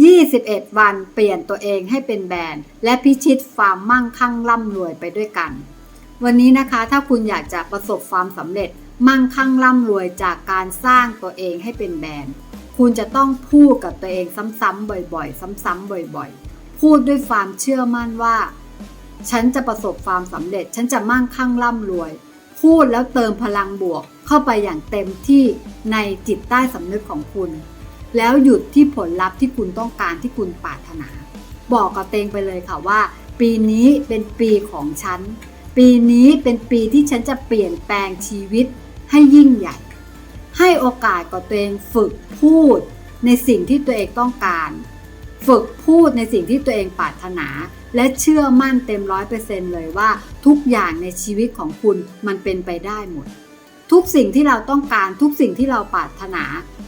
21 วันเปลี่ยนตัวเองให้เป็นแบรนด์ และพิชิตความมั่งคั่งร่ำรวยไปด้วยกัน วันนี้นะคะถ้าคุณอยากจะประสบความสำเร็จ มั่งคั่งร่ำรวยจากการสร้างตัวเองให้เป็นแบรนด์ คุณจะต้องพูดกับตัวเองซ้ำๆบ่อยๆ ซ้ำๆบ่อยๆ พูดด้วยความเชื่อมั่นว่า ฉันจะประสบความสำเร็จ ฉันจะมั่งคั่งร่ำรวย พูดแล้วเติมพลังบวกเข้าไปอย่างเต็มที่ในจิตใต้สำนึกของคุณ แล้วหยุดที่ผลลัพธ์ที่คุณต้องการที่คุณปรารถนา บอกกับเตงไปเลยค่ะว่า ปีนี้เป็นปีของฉัน ปีนี้เป็นปีที่ฉันจะเปลี่ยนแปลงชีวิตให้ยิ่งใหญ่ ให้โอกาสกับตัวเองฝึกพูดในสิ่งที่ตัวเองต้องการ ฝึกพูดในสิ่งที่ตัวเองปรารถนา และเชื่อมั่นเต็มร้อยเปอร์เซ็นเลยว่า ทุกอย่างในชีวิตของคุณมันเป็นไปได้หมด ทุกสิ่งที่เราต้องการทุกสิ่งที่เราปรารถนา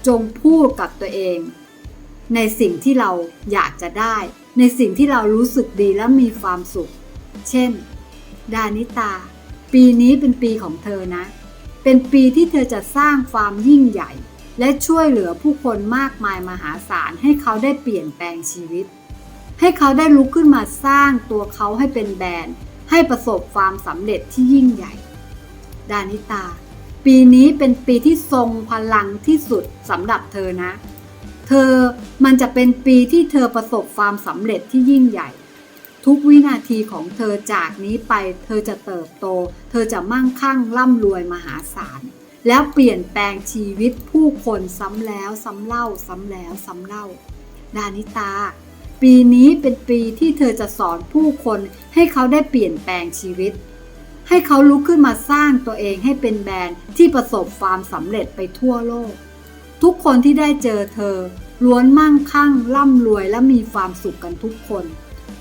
จงพูดกับตัวเอง ในสิ่งที่เราอยากจะได้ ในสิ่งที่เรารู้สึกดีและมีความสุข เช่น ดานิตา ปีนี้เป็นปีของเธอนะ เป็นปีที่เธอจะสร้างความยิ่งใหญ่ และช่วยเหลือผู้คนมากมายมหาศาลให้เขาได้เปลี่ยนแปลงชีวิต ให้เขาได้ลุกขึ้นมาสร้างตัวเขาให้เป็นแบรนด์ ให้ประสบความสำเร็จที่ยิ่งใหญ่ ดานิตา ปีนี้เป็นปีที่ทรงพลังที่สุดสำหรับเธอนะ เธอมันจะเป็นปีที่เธอประสบความสำเร็จที่ยิ่งใหญ่ ทุกวินาทีของเธอจากนี้ไป เธอจะเติบโต เธอจะมั่งคั่งร่ำรวยมหาศาล แล้วเปลี่ยนแปลงชีวิตผู้คนซ้ำแล้วซ้ำเล่า ซ้ำแล้วซ้ำเล่า ดานิตา ปีนี้เป็นปีที่เธอจะสอนผู้คนให้เขาได้เปลี่ยนแปลงชีวิต ให้เขาลุกขึ้นมาสร้างตัวเองให้เป็นแบรนด์ที่ประสบความสำเร็จไปทั่วโลก ทุกคนที่ได้เจอเธอ ล้วนมั่งคั่งร่ำรวยและมีความสุขกันทุกคน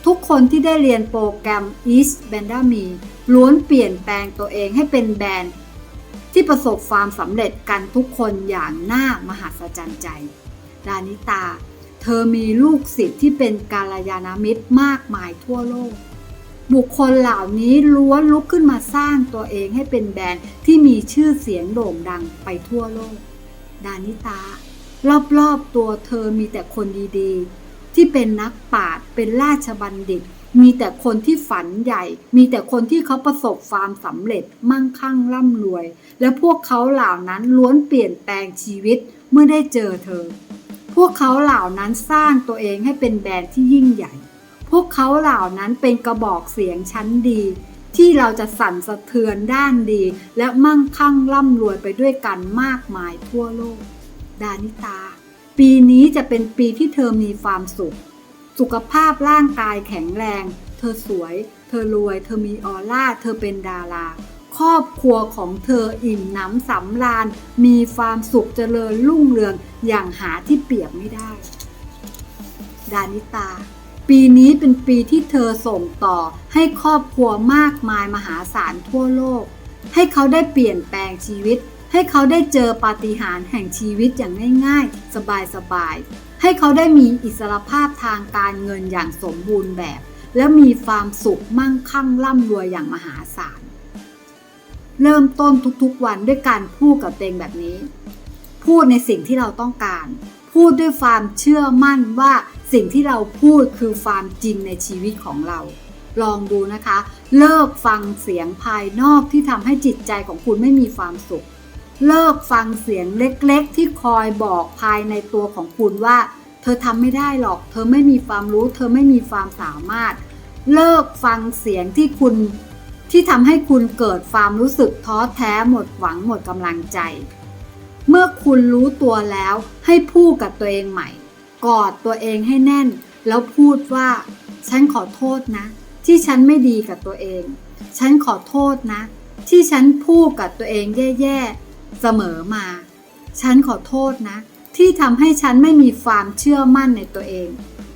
ทุกคนที่ได้เรียนโปรแกรม East b a n d a m e ล้วนเปลี่ยนแปลงตัวเองให้เป็นแบรนด์ที่ประสบความสำเร็จกันทุกคนอย่างน่ามหัศจรรย์ใจดานิตา เธอมีลูกศิษย์ที่เป็นกาลยานามิตรมากมายทั่วโลก บุคคลเหล่านี้ล้วนลุกขึ้นมาสร้างตัวเองให้เป็นแบรนด์ที่มีชื่อเสียงโด่งดังไปทั่วโลก ดานิตารอบๆตัวเธอมีแต่คนดีๆ ที่เป็นนักปราชญ์เป็นราชบัณฑิต มีแต่คนที่ฝันใหญ่ มีแต่คนที่เขาประสบความสำเร็จมั่งคั่งร่ำรวย และพวกเขาเหล่านั้นล้วนเปลี่ยนแปลงชีวิตเมื่อได้เจอเธอ พวกเขาเหล่านั้นสร้างตัวเองให้เป็นแบรนด์ที่ยิ่งใหญ่ พวกเขาเหล่านั้นเป็นกระบอกเสียงชั้นดี ที่เราจะสั่นสะเทือนด้านดี และมั่งคั่งร่ำรวยไปด้วยกันมากมายทั่วโลก ดานิตา ปีนี้จะเป็นปีที่เธอมีความสุข สุขภาพร่างกายแข็งแรง เธอสวย เธอรวย เธอมีออร่า เธอเป็นดาราครอบครัวของเธออิ่มหนำสำราญ มีความสุขเจริญรุ่งเรืองอย่างหาที่เปรียบไม่ได้ ดานิตา ปีนี้เป็นปีที่เธอส่งต่อให้ครอบครัวมากมายมหาศาลทั่วโลก ให้เขาได้เปลี่ยนแปลงชีวิต ให้เขาได้เจอปาฏิหาริย์แห่งชีวิตอย่างง่ายๆ สบายๆ ให้เขาได้มีอิสรภาพทางการเงินอย่างสมบูรณ์แบบ และมีความสุขมั่งคั่งร่ำรวยอย่างมหาศาล เริ่มต้นทุกๆวันด้วยการพูดกับเองแบบนี้ พูดในสิ่งที่เราต้องการ พูดด้วยความเชื่อมั่นว่า สิ่งที่เราพูดคือความจริงในชีวิตของเรา ลองดูนะคะ เลิกฟังเสียงภายนอกที่ทำให้จิตใจของคุณไม่มีความสุข เลิกฟังเสียงเล็กๆ ที่คอยบอกภายในตัวของคุณว่า เธอทำไม่ได้หรอก เธอไม่มีความรู้ เธอไม่มีความสามารถ เลิกฟังเสียงที่คุณที่ทำให้คุณเกิดความรู้สึกท้อแท้หมดหวังหมดกำลังใจ เมื่อคุณรู้ตัวแล้วให้พูดกับตัวเองใหม่ กอดตัวเองให้แน่น แล้วพูดว่า ฉันขอโทษนะ ที่ฉันไม่ดีกับตัวเอง ฉันขอโทษนะ ที่ฉันพูดกับตัวเองแย่ๆเสมอมา ฉันขอโทษนะ ที่ทำให้ฉันไม่มีความเชื่อมั่นในตัวเอง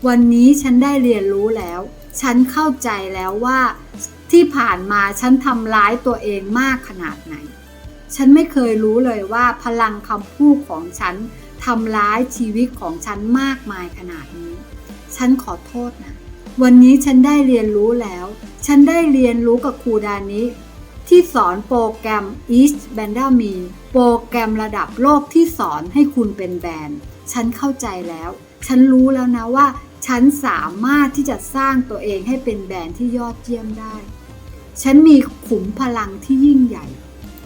วันนี้ฉันได้เรียนรู้แล้ว ฉันเข้าใจแล้วว่าที่ผ่านมาฉันทำร้ายตัวเองมากขนาดไหน ฉันไม่เคยรู้เลยว่าพลังคำพูดของฉัน ทำร้ายชีวิตของฉันมากมายขนาดนี้ ฉันขอโทษนะ วันนี้ฉันได้เรียนรู้แล้ว ฉันได้เรียนรู้กับครูดานิที่สอนโปรแกรม East b a n d a m e โปรแกรมระดับโลกที่สอนให้คุณเป็นแบรนด์ ฉันเข้าใจแล้ว ฉันรู้แล้วนะว่า ฉันสามารถที่จะสร้างตัวเองให้เป็นแบรนด์ที่ยอดเยี่ยมได้ ฉันมีขุมพลังที่ยิ่งใหญ่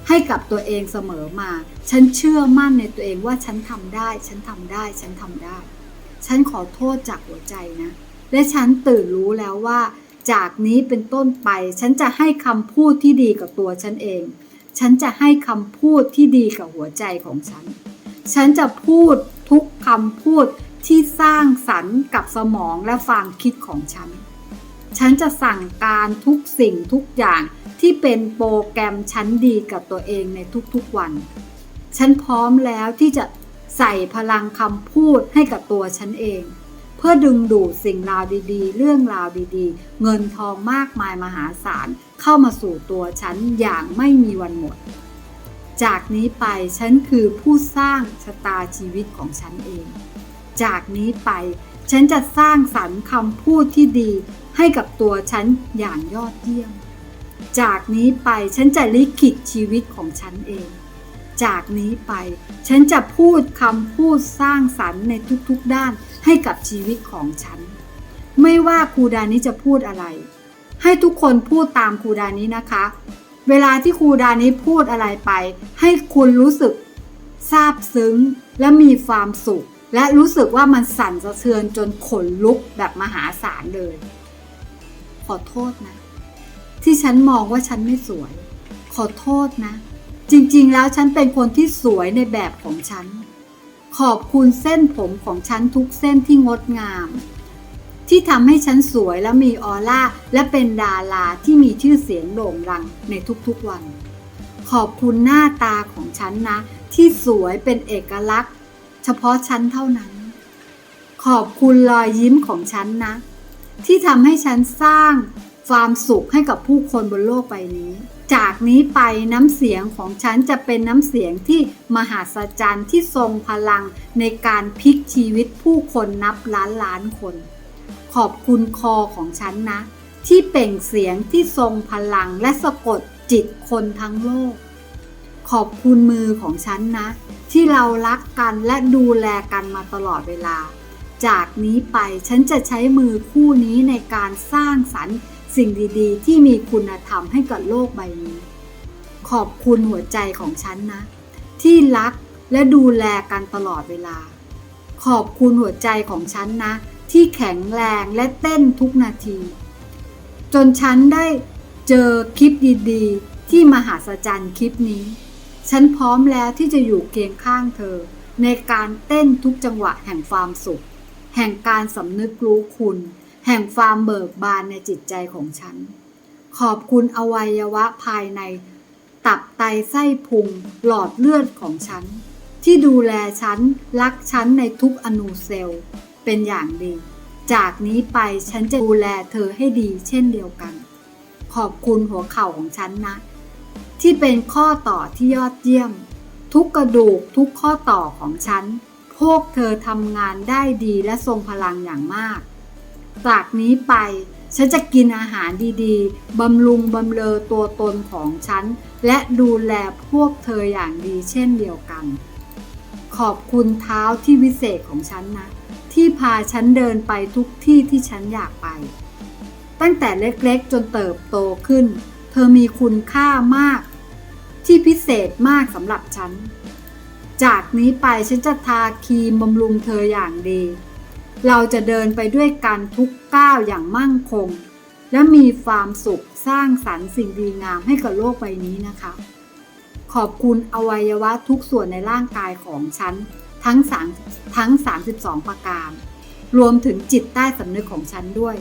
ให้กับตัวเองเสมอมา ฉันเชื่อมั่นในตัวเองว่าฉันทำได้ ฉันทำได้ ฉันทำได้ ฉันขอโทษจากหัวใจนะ และฉันตื่นรู้แล้วว่า จากนี้เป็นต้นไป ฉันจะให้คำพูดที่ดีกับตัวฉันเอง ฉันจะให้คำพูดที่ดีกับหัวใจของฉัน ฉันจะพูดทุกคำพูดที่สร้างสรรค์กับสมองและความคิดของฉัน ฉันจะสั่งการทุกสิ่งทุกอย่างที่เป็นโปรแกรมชั้นดีกับตัวเองในทุกๆวัน ฉันพร้อมแล้วที่จะใส่พลังคำพูดให้กับตัวฉันเอง เพื่อดึงดูดสิ่งราวดีๆ เรื่องราวดีๆ เงินทองมากมายมหาศาลเข้ามาสู่ตัวฉันอย่างไม่มีวันหมด จากนี้ไปฉันคือผู้สร้างชะตาชีวิตของฉันเอง จากนี้ไปฉันจะสร้างสรรค์คำพูดที่ดี ให้กับตัวฉันอย่างยอดเยี่ยม จากนี้ไปฉันจะลิขิตชีวิตของฉันเอง จากนี้ไปฉันจะพูดคำพูดสร้างสรรค์ในทุกๆด้านให้กับชีวิตของฉัน ไม่ว่าครูดานี้จะพูดอะไร ให้ทุกคนพูดตามครูดานี้นะคะ เวลาที่ครูดานี้พูดอะไรไป ให้คุณรู้สึกซาบซึ้งและมีความสุข และรู้สึกว่ามันสั่นสะเทือนจนขนลุกแบบมหาศาลเลย อโทษนะ ที่ฉันมองว่าฉันไม่สวย ขอโทษนะ จริงๆ แล้วฉันเป็นคนที่สวยในแบบของฉัน ขอบคุณเส้นผมของฉันทุกเส้นที่งดงาม ที่ทำให้ฉันสวยและมีออร่าและเป็นดาราที่มีชื่อเสียงโด่งดังในทุกๆวัน ขอบคุณหน้าตาของฉันนะ ที่สวยเป็นเอกลักษณ์ เฉพาะฉันเท่านั้น ขอบคุณรอยยิ้มของฉันนะ ที่ทำให้ฉันสร้างความสุขให้กับผู้คนบนโลกใบนี้ จากนี้ไปน้ำเสียงของฉันจะเป็นน้ำเสียงที่มหาศาลที่ทรงพลังในการพลิกชีวิตผู้คนนับล้านล้านคน ขอบคุณคอของฉันนะ ที่เป่งเสียงที่ทรงพลังและสะกดจิตคนทั้งโลก ขอบคุณมือของฉันนะ ที่เรารักกันและดูแลกันมาตลอดเวลา จากนี้ไปฉันจะใช้มือคู่นี้ในการสร้างสรรค์สิ่งดีๆ ที่มีคุณธรรมให้กับโลกใบนี้ ขอบคุณหัวใจของฉันนะ ที่รักและดูแลกันตลอดเวลา ขอบคุณหัวใจของฉันนะ ที่แข็งแรงและเต้นทุกนาที จนฉันได้เจอคลิปดีๆ ที่มหาศจรรย์คลิปนี้ ฉันพร้อมแล้วที่จะอยู่เคียงข้างเธอ ในการเต้นทุกจังหวะแห่งความสุข แห่งการสำนึกรู้คุณ แห่งความเบิกบานในจิตใจของฉัน ขอบคุณอวัยวะภายใน ตับไตไส้พุง หลอดเลือดของฉัน ที่ดูแลฉัน รักฉันในทุกอนูเซลล์ เป็นอย่างดี จากนี้ไปฉันจะดูแลเธอให้ดีเช่นเดียวกัน ขอบคุณหัวเข่าของฉันนะ ที่เป็นข้อต่อที่ยอดเยี่ยม ทุกกระดูกทุกข้อต่อของฉัน พวกเธอทำงานได้ดีและทรงพลังอย่างมาก จากนี้ไป ฉันจะกินอาหารดีๆ บำรุงบำเรอตัวตนของฉัน และดูแลพวกเธออย่างดีเช่นเดียวกัน ขอบคุณเท้าที่วิเศษของฉันนะ ที่พาฉันเดินไปทุกที่ที่ฉันอยากไป ตั้งแต่เล็กๆจนเติบโตขึ้น เธอมีคุณค่ามาก ที่พิเศษมากสำหรับฉัน จากนี้ไปฉันจะทาครีมบำรุงเธออย่างดี เราจะเดินไปด้วยกันทุกก้าวอย่างมั่นคง และมีความสุขสร้างสรรค์สิ่งดีงามให้กับโลกใบนี้นะคะ ขอบคุณอวัยวะทุกส่วนในร่างกายของฉันทั้งสามทั้ง 32 ประการ รวมถึงจิตใต้สำนึกของฉันด้วย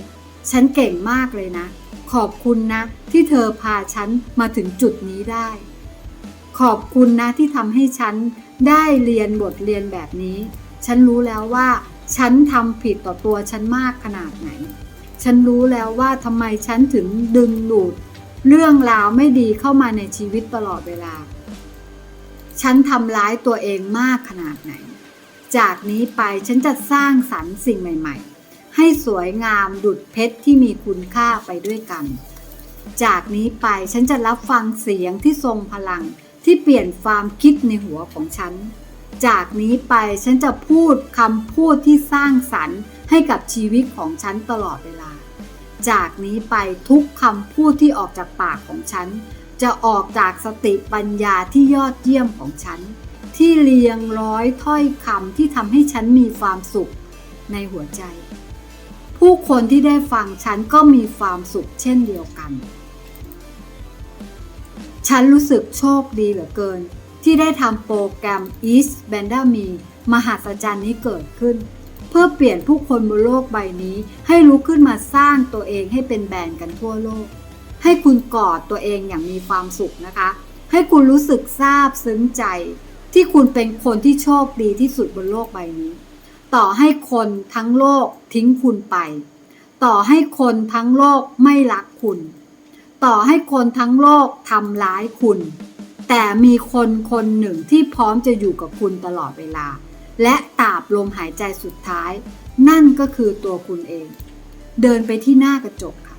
ฉันเก่งมากเลยนะ ขอบคุณนะที่เธอพาฉันมาถึงจุดนี้ได้ ขอบคุณนะที่ทำให้ฉันได้เรียนบทเรียนแบบนี้ ฉันรู้แล้วว่า ฉันทำผิดต่อตัวฉันมากขนาดไหน ฉันรู้แล้วว่าทำไมฉันถึงดึงดูด เรื่องราวไม่ดีเข้ามาในชีวิตตลอดเวลา ฉันทำร้ายตัวเองมากขนาดไหน จากนี้ไปฉันจะสร้างสรรค์สิ่งใหม่ ๆ ให้สวยงามดุดเพชรที่มีคุณค่าไปด้วยกัน จากนี้ไปฉันจะรับฟังเสียงที่ทรงพลัง ที่เปลี่ยนความคิดในหัวของฉัน จากนี้ไปฉันจะพูดคำพูดที่สร้างสรรค์ให้กับชีวิตของฉันตลอดเวลา จากนี้ไปทุกคำพูดที่ออกจากปากของฉัน จะออกจากสติปัญญาที่ยอดเยี่ยมของฉัน ที่เรียงร้อยถ้อยคำที่ทำให้ฉันมีความสุขในหัวใจ ผู้คนที่ได้ฟังฉันก็มีความสุขเช่นเดียวกัน ฉันรู้สึกโชคดีเหลือเกิน ที่ได้ทำโปรแกรม East b a n d a m e มหัศจรรย์นี้เกิดขึ้น เพื่อเปลี่ยนผู้คนบนโลกใบนี้ ให้ลุกขึ้นมาสร้างตัวเองให้เป็นแบรนด์กันทั่วโลก ให้คุณกอดตัวเองอย่างมีความสุขนะคะ ให้คุณรู้สึกซาบซึ้งใจ ที่คุณเป็นคนที่โชคดีที่สุดบนโลกใบนี้ ต่อให้คนทั้งโลกทิ้งคุณไป ต่อให้คนทั้งโลกไม่รักคุณ ต่อให้คนทั้งโลกทำร้ายคุณ แต่มีคนคนหนึ่งที่พร้อมจะอยู่กับคุณตลอดเวลา และตราบลมหายใจสุดท้าย นั่นก็คือตัวคุณเอง เดินไปที่หน้ากระจกค่ะ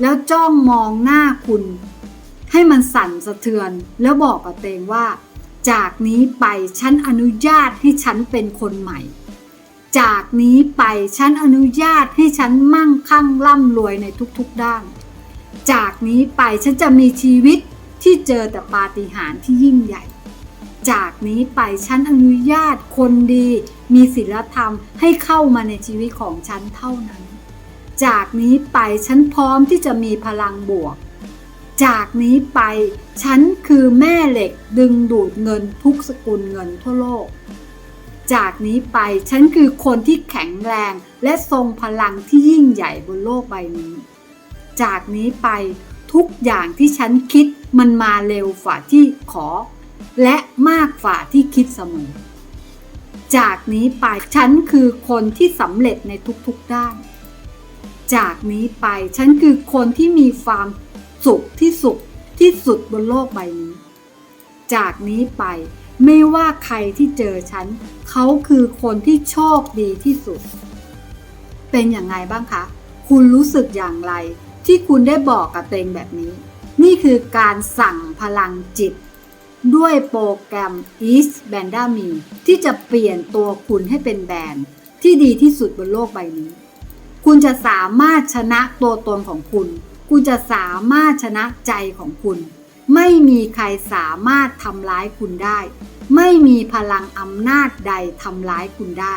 แล้วจ้องมองหน้าคุณ ให้มันสั่นสะเทือน แล้วบอกกับตัวเองว่า จากนี้ไปฉันอนุญาตให้ฉันเป็นคนใหม่จากนี้ไปฉันอนุญาตให้ฉันมั่งคั่งร่ำรวยในทุกๆด้าน จากนี้ไปฉันจะมีชีวิตที่เจอแต่ปาฏิหาริย์ที่ยิ่งใหญ่ จากนี้ไปฉันอนุญาตคนดี มีศีลธรรมให้เข้ามาในชีวิตของฉันเท่านั้น จากนี้ไปฉันพร้อมที่จะมีพลังบวก จากนี้ไปฉันคือแม่เหล็กดึงดูดเงินทุกสกุลเงินทั่วโลก จากนี้ไปฉันคือคนที่แข็งแรงและทรงพลังที่ยิ่งใหญ่บนโลกใบนี้ จากนี้ไปทุกอย่างที่ฉันคิดมันมาเร็วฝ่าที่ขอ และมากฝ่าที่คิดเสมอ จากนี้ไปฉันคือคนที่สำเร็จในทุกๆด้าน จากนี้ไปฉันคือคนที่มีความสุขที่สุขที่สุดบนโลกใบนี้ จากนี้ไปไม่ว่าใครที่เจอฉัน เขาคือคนที่โชคดีที่สุด เป็นอย่างไงบ้างคะ คุณรู้สึกอย่างไร ที่คุณได้บอกกับตัวเองแบบนี้ นี่คือการสั่งพลังจิต ด้วยโปรแกรม East b a n d a m e ที่จะเปลี่ยนตัวคุณให้เป็นแบรนด์ที่ดีที่สุดบนโลกใบนี้ คุณจะสามารถชนะตัวตนของคุณ คุณจะสามารถชนะใจของคุณ ไม่มีใครสามารถทำร้ายคุณได้ ไม่มีพลังอำนาจใดทำร้ายคุณได้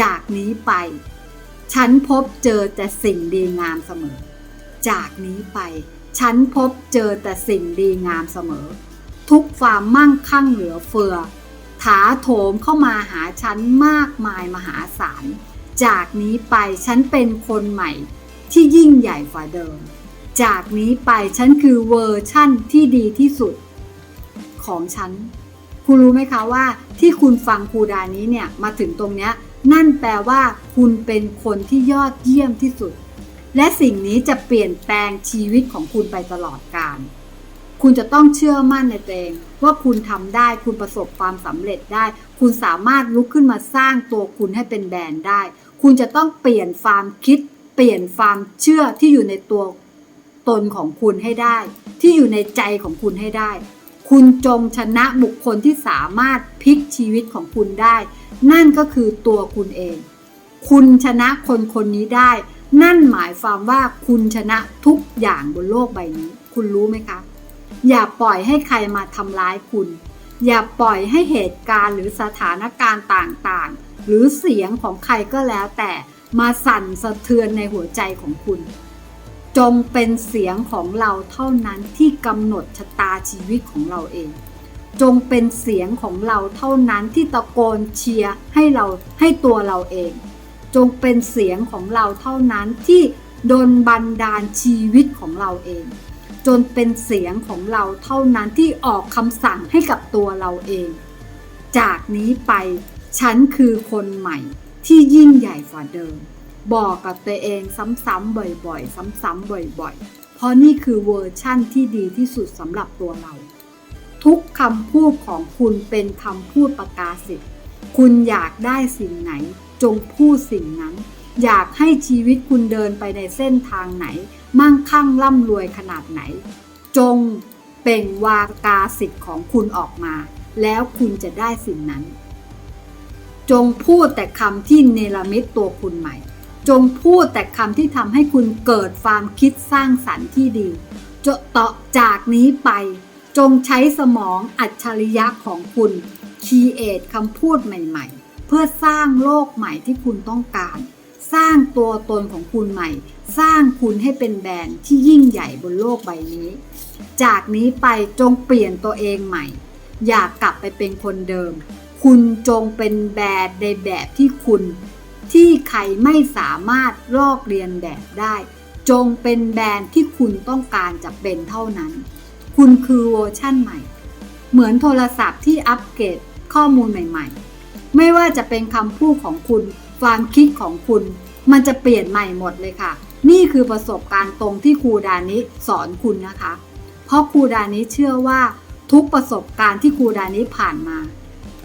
จากนี้ไป ฉันพบเจอแต่สิ่งดีงามเสมอ จากนี้ไป ฉันพบเจอแต่สิ่งดีงามเสมอ ทุกความมั่งคั่งเหลือเฟือ ถาโถมเข้ามาหาฉันมากมายมหาศาล จากนี้ไปฉันเป็นคนใหม่ ที่ยิ่งใหญ่ฝ่าเดิม จากนี้ไปฉันคือเวอร์ชั่นที่ดีที่สุด ของฉัน คุณรู้ไหมคะว่าที่คุณฟังครูดานี้เนี่ยมาถึงตรงเนี้ยนั่นแปลว่าคุณเป็นคนที่ยอดเยี่ยมที่สุด และสิ่งนี้จะเปลี่ยนแปลงชีวิตของคุณไปตลอดกาลคุณจะต้องเชื่อมั่นในตัวเองว่าคุณทำได้คุณประสบความสำเร็จได้ คุณสามารถลุกขึ้นมาสร้างตัวคุณให้เป็นแบรนด์ได้ คุณจะต้องเปลี่ยนความคิด เปลี่ยนความเชื่อที่อยู่ในตัวตนของคุณให้ได้ ที่อยู่ในใจของคุณให้ได้ คุณจงชนะบุคคลที่สามารถพลิกชีวิตของคุณได้ นั่นก็คือตัวคุณเอง คุณชนะคนคนนี้ได้ นั่นหมายความว่าคุณชนะทุกอย่างบนโลกใบนี้ คุณรู้ไหมคะ อย่าปล่อยให้ใครมาทำร้ายคุณ อย่าปล่อยให้เหตุการณ์หรือสถานการณ์ต่างๆ หรือเสียงของใครก็แล้วแต่มาสั่นสะเทือนในหัวใจของคุณ จงเป็นเสียงของเราเท่านั้นที่กำหนดชะตาชีวิตของเราเอง จงเป็นเสียงของเราเท่านั้นที่ตะโกนเชียร์ให้เราให้ตัวเราเอง จงเป็นเสียงของเราเท่านั้นที่ดนบันดาลชีวิตของเราเอง จนเป็นเสียงของเราเท่านั้นที่ออกคำสั่งให้กับตัวเราเอง จากนี้ไปฉันคือคนใหม่ที่ยิ่งใหญ่ฝ่าเดิม บอกกับตัวเองซ้ำๆบ่อยๆ ซ้ำๆบ่อยๆ เพราะนี่คือเวอร์ชั่นที่ดีที่สุดสำหรับตัวเรา ทุกคำพูดของคุณเป็นคำพูดประกาศสิทธิ์คุณอยากได้สิ่งไหน จงพูดสิ่งนั้น อยากให้ชีวิตคุณเดินไปในเส้นทางไหน มั่งคั่งร่ำรวยขนาดไหน จงเป่งวากาสิทธิ์ของคุณออกมา แล้วคุณจะได้สิ่งนั้น จงพูดแต่คำที่เนรมิตตัวคุณใหม่ จงพูดแต่คำที่ทำให้คุณเกิดความคิดสร้างสรรค์ที่ดีจะต่อจากนี้ไป จงใช้สมองอัจฉริยะของคุณคีเอทคำพูดใหม่ ๆ เพื่อสร้างโลกใหม่ที่คุณต้องการ สร้างตัวตนของคุณใหม่ สร้างคุณให้เป็นแบรนด์ที่ยิ่งใหญ่บนโลกใบนี้ จากนี้ไปจงเปลี่ยนตัวเองใหม่ อย่ากกลับไปเป็นคนเดิม คุณจงเป็นแบรนด์ในแบบที่คุณ ที่ใครไม่สามารถลอกเรียนแบบได้ จงเป็นแบรนด์ที่คุณต้องการจะเป็นเท่านั้น คุณคือเวอร์ชั่นใหม่ เหมือนโทรศัพท์ที่อัปเกรดข้อมูลใหม่ ๆ ไม่ว่าจะเป็นคำพูดของคุณ ความคิดของคุณ มันจะเปลี่ยนใหม่หมดเลยค่ะ นี่คือประสบการณ์ตรงที่ครูดานิสอนคุณนะคะ เพราะครูดานิเชื่อว่าทุกประสบการณ์ที่ครูดานิผ่านมา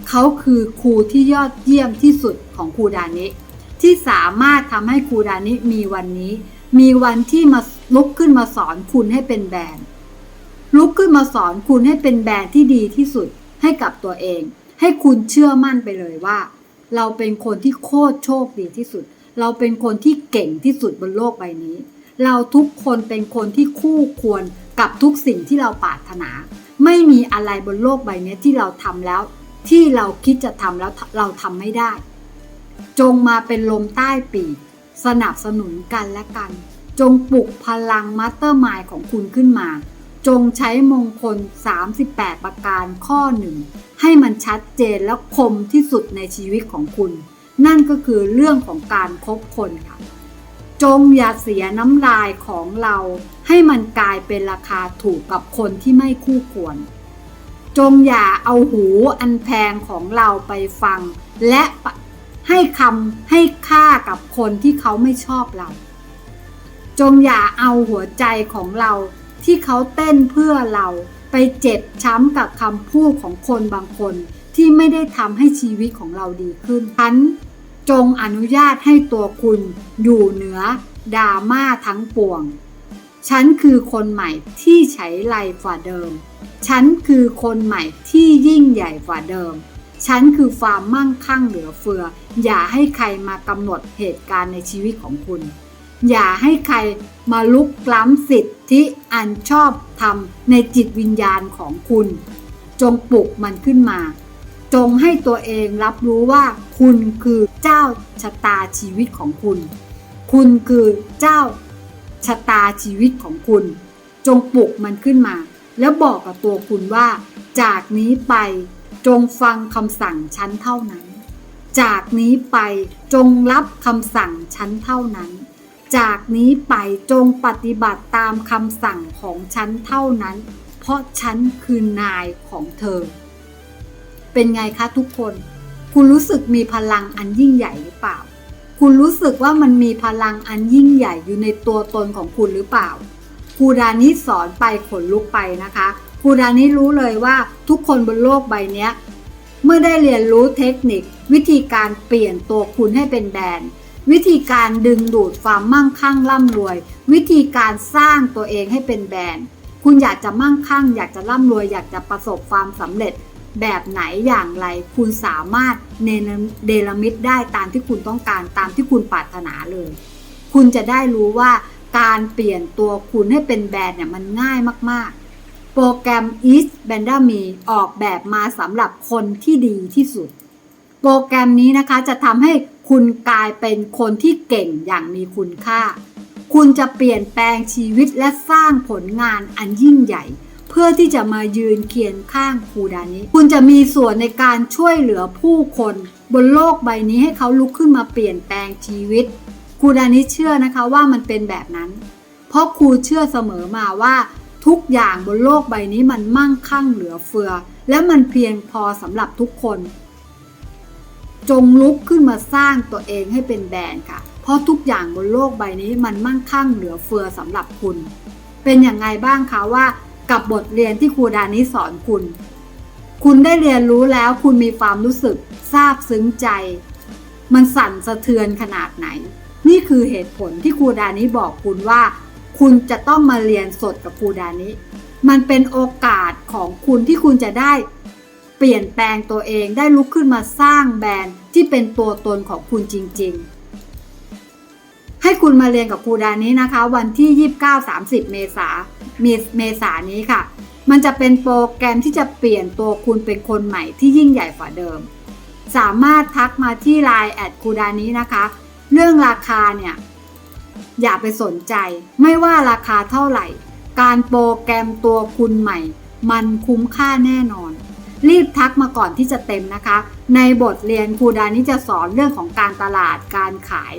เขาคือครูที่ยอดเยี่ยมที่สุดของครูดานิที่สามารถทำให้ครูดานิมีวันนี้ มีวันที่มาลุกขึ้นมาสอนคุณให้เป็นแบรนด์ลุกขึ้นมาสอนคุณให้เป็นแบรนด์ที่ดีที่สุดให้กับตัวเอง ให้คุณเชื่อมั่นไปเลยว่า เราเป็นคนที่โคตรโชคดีที่สุด เราเป็นคนที่เก่งที่สุดบนโลกใบนี้ เราทุกคนเป็นคนที่คู่ควรกับทุกสิ่งที่เราปรารถนา ไม่มีอะไรบนโลกใบนี้ที่เราทำแล้ว ที่เราคิดจะทำแล้วเราทำไม่ได้ จงมาเป็นลมใต้ปีกสนับสนุนกันและกัน จงปลุกพลังมัตเตอร์มายของคุณขึ้นมา จงใช้มงคล 38 ประการข้อหนึ่ง ให้มันชัดเจนและคมที่สุดในชีวิตของคุณ นั่นก็คือเรื่องของการคบคนค่ะ จงอย่าเสียน้ำลายของเรา ให้มันกลายเป็นราคาถูกกับคนที่ไม่คู่ควร จงอย่าเอาหูอันแพงของเราไปฟัง และให้คำให้ค่ากับคนที่เขาไม่ชอบเรา จงอย่าเอาหัวใจของเราที่เขาเต้นเพื่อเรา ไปเจ็บช้ำกับคำพูดของคนบางคน ที่ไม่ได้ทำให้ชีวิตของเราดีขึ้นฉันจงอนุญาตให้ตัวคุณอยู่เหนือดราม่าทั้งปวง ฉันคือคนใหม่ที่ใช้ไรฝ่าเดิม ฉันคือคนใหม่ที่ยิ่งใหญ่ฝ่าเดิม ฉันคือความมั่งคั่งเหลือเฟือ อย่าให้ใครมากำหนดเหตุการณ์ในชีวิตของคุณ อย่าให้ใครมาลุกล้ำสิทธิอันชอบธรรมในจิตวิญญาณของคุณ จงปลุกมันขึ้นมา จงให้ตัวเองรับรู้ว่าคุณคือเจ้าชะตาชีวิตของคุณ คุณคือเจ้าชะตาชีวิตของคุณ จงปลุกมันขึ้นมา แล้วบอกกับตัวคุณว่า จากนี้ไปจงฟังคำสั่งฉันเท่านั้น จากนี้ไปจงรับคำสั่งฉันเท่านั้น จากนี้ไปจงปฏิบัติตามคำสั่งของฉันเท่านั้น เพราะฉันคือนายของเธอ เป็นไงคะทุกคน คุณรู้สึกมีพลังอันยิ่งใหญ่หรือเปล่า คุณรู้สึกว่ามันมีพลังอันยิ่งใหญ่อยู่ในตัวตนของคุณหรือเปล่าครูดานิสอนไปขนลุกไปนะคะครูดานิรู้เลยว่าทุกคนบนโลกใบนี้เมื่อได้เรียนรู้เทคนิค วิธีการเปลี่ยนตัวคุณให้เป็นแบรนด์ วิธีการดึงดูดความมั่งคั่งร่ำรวย วิธีการสร้างตัวเองให้เป็นแบรนด์ คุณอยากจะมั่งคั่ง อยากจะร่ำรวย อยากจะประสบความสำเร็จ แบบไหนอย่างไร คุณสามารถเนเดลมิดได้ตามที่คุณต้องการตามที่คุณปรารถนาเลย คุณจะได้รู้ว่าการเปลี่ยนตัวคุณให้เป็นแบรนด์เนี่ยมันง่ายมากๆ โปรแกรม East b a n d a m e ออกแบบมาสำหรับคนที่ดีที่สุด โปรแกรมนี้นะคะจะทำให้คุณกลายเป็นคนที่เก่งอย่างมีคุณค่า คุณจะเปลี่ยนแปลงชีวิตและสร้างผลงานอันยิ่งใหญ่ เพื่อที่จะมายืนเคียงข้างครูดานี้คุณจะมีส่วนในการช่วยเหลือผู้คน บนโลกใบนี้ให้เขาลุกขึ้นมาเปลี่ยนแปลงชีวิตครูดานี้เชื่อนะคะว่ามันเป็นแบบนั้น เพราะครูเชื่อเสมอมาว่า ทุกอย่างบนโลกใบนี้มันมั่งคั่งเหลือเฟือ และมันเพียงพอสำหรับทุกคน จงลุกขึ้นมาสร้างตัวเองให้เป็นแบรนด์ค่ะ เพราะทุกอย่างบนโลกใบนี้มันมั่งคั่งเหลือเฟือสำหรับคุณ เป็นอย่างไงบ้างคะว่ากับบทเรียนที่ครูดานี้สอนคุณ คุณได้เรียนรู้แล้วคุณมีความรู้สึกซาบซึ้งใจ มันสั่นสะเทือนขนาดไหน นี่คือเหตุผลที่ครูดานี้บอกคุณว่า คุณจะต้องมาเรียนสดกับครูดานี้มันเป็นโอกาสของคุณที่คุณจะได้ ปลี่ยนแปลงตัวเองได้ลุกขึ้นมาสร้างแบรนด์ที่เป็นตัวตนของคุณจริง ๆ ให้คุณมาเรียนกับครูดานี้นะคะ วันที่ 29-30 เมษาเมษเมษานี้ค่ะ มันจะเป็นโปรแกรมที่จะเปลี่ยนตัวคุณเป็นคนใหม่ที่ยิ่งใหญ่กว่าเดิม สามารถทักมาที่ Line แอดครูดานี้นะคะ เรื่องราคาเนี่ย อย่าไปสนใจ ไม่ว่าราคาเท่าไหร่ การโปรแกรมตัวคุณใหม่ มันคุ้มค่าแน่นอน รีบทักมาก่อนที่จะเต็มนะคะ ในบทเรียนครูดานี้จะสอนเรื่องของการตลาดการขาย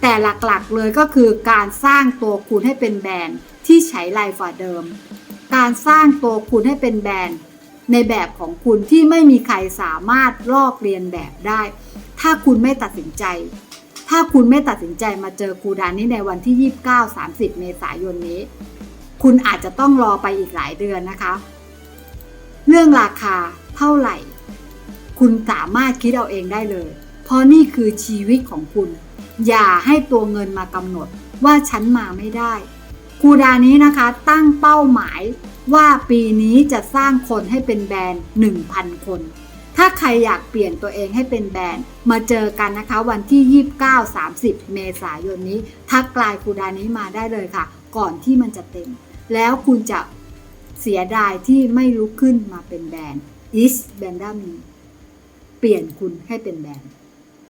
แต่หลักๆเลยก็คือการสร้างตัวคุณให้เป็นแบรนด์ที่ใช้ลายฝ่าเดิม การสร้างตัวคุณให้เป็นแบรนด์ในแบบของคุณที่ไม่มีใครสามารถลอกเรียนแบบได้ ถ้าคุณไม่ตัดสินใจ ถ้าคุณไม่ตัดสินใจมาเจอครูดานี้ในวันที่ 29-30 เมษายนนี้ คุณอาจจะต้องรอไปอีกหลายเดือนนะคะ เรื่องราคาเท่าไหร่ คุณสามารถคิดเอาเองได้เลย เพราะนี่คือชีวิตของคุณ อย่าให้ตัวเงินมากำหนดว่าฉันมาไม่ได้ครูดานี้นะคะตั้งเป้าหมายว่าปีนี้จะสร้างคนให้เป็นแบรนด์ 1,000 คน ถ้าใครอยากเปลี่ยนตัวเองให้เป็นแบรนด์ มาเจอกันนะคะวันที่ 29-30 เมษายนนี้ ทักกลายครูดานี้มาได้เลยค่ะ ก่อนที่มันจะเต็ม แล้วคุณจะ เสียดายที่ไม่ลุกขึ้นมาเป็นแบรนด์ is b a n d a m เปลี่ยนคุณให้เป็นแบรนด์